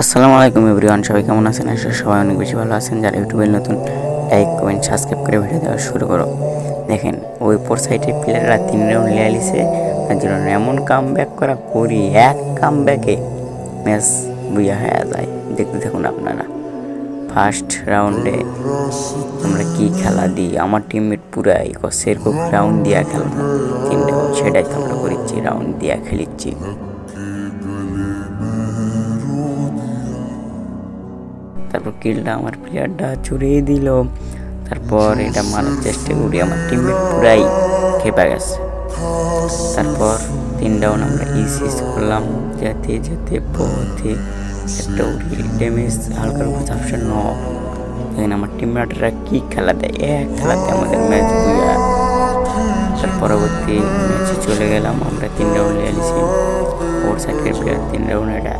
আসসালামু আলাইকুম এভরিওয়ান, সবাই কেমন আছেন? আশা সবাই অনেক বেশি ভালো আছেন। যারা ইউটিউবের নতুন, লাইক, কমেন্ট, সাবস্ক্রাইব করে ভিডিও দেওয়া শুরু করো। দেখেন, ওই পর সাইডের প্লেয়াররা তিন রাউন্ড লিয়ে আলিছে তার জন্য এমন কাম ব্যাক করা করি, এক কাম ব্যাকে ম্যাচ বুঝা হয়ে যায়। দেখতে থাকুন আপনারা। ফার্স্ট রাউন্ডে আমরা কি খেলা দিই? আমার টিমমেট পুরাই সেরকম রাউন্ড দিয়া খেলব তিন রাউন্ড সেটাই তো আমরা করিচ্ছি রাউন্ড দিয়া খেলিচ্ছি। তারপর কিলটা আমার প্লেয়ারটা চুরিয়ে দিল। তারপর এটা মারার চেষ্টা করি, আমার টিমমেট পুরাই খেপে গেছে। তারপর তিন ডাউন আমরা ইসিস করলাম, যেতে যেতে পথে একটা উড়ি ড্যামেজ হালকার উপর চাপসে ন দেখেন আমার টিমমেটরা কি খেলা দেয়, এক খেলাতে আমাদের ম্যাচ তার পরবর্তী ম্যাচে চলে গেলাম, আমরা তিন রাউন্ড খেলেছি ওর সাইডের প্লেয়ার তিন রাউন্ড এটা।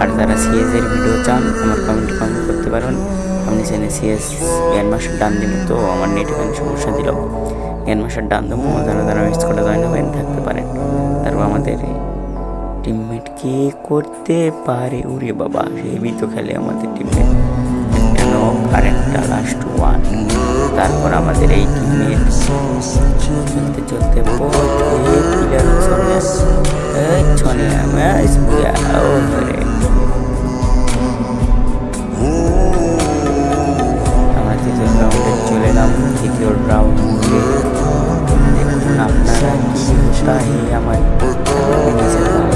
আর যারা সিএস এর ভিডিও চান, আমার কমেন্টে কমেন্ট করতে পারেন আপনি সেনে সিএস জ্ঞান মাসের ডান দিন তো আমার নেট এখানে সমস্যা দিল। জ্ঞান মাসের ডান দেবো যারা যারা মিস করে জয়েন হবেন, থাকতে পারেন। তারপর আমাদের টিমমেট কি করতে পারে? উরে বাবা হেভি তো খেলে আমাদের টিমমেট একটা নক আর লাস্ট ওয়ান তারপর আমাদের এই টিমমেট চলতে চলতে পথে পিলার ছনে এই ছনে ম্যাচ বুয়া ও রে আমরা তৃতীয় রাউন্ডে চলে এলাম তৃতীয় রাউন্ডে আপনারা তাই আমার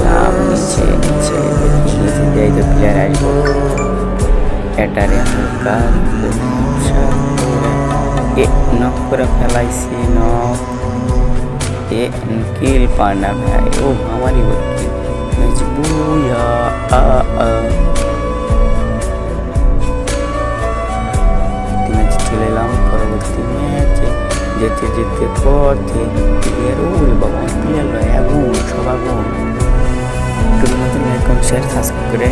নামলাম নিচে প্লেয়ার আসব এটারে হালকা এ নক করে ফেলাইছি নক এ ভাই ও আমারই কিল ম্যাচ booyah. আ আ ম্যাচে চলে এলাম পরবর্তী ম্যাচে যেতে যেতে পথে প্লেয়ার ওরে বাবা প্লেয়ার আগুন সব আগুন নতুন লাইক শেয়ার সাবস্ক্রাইব করে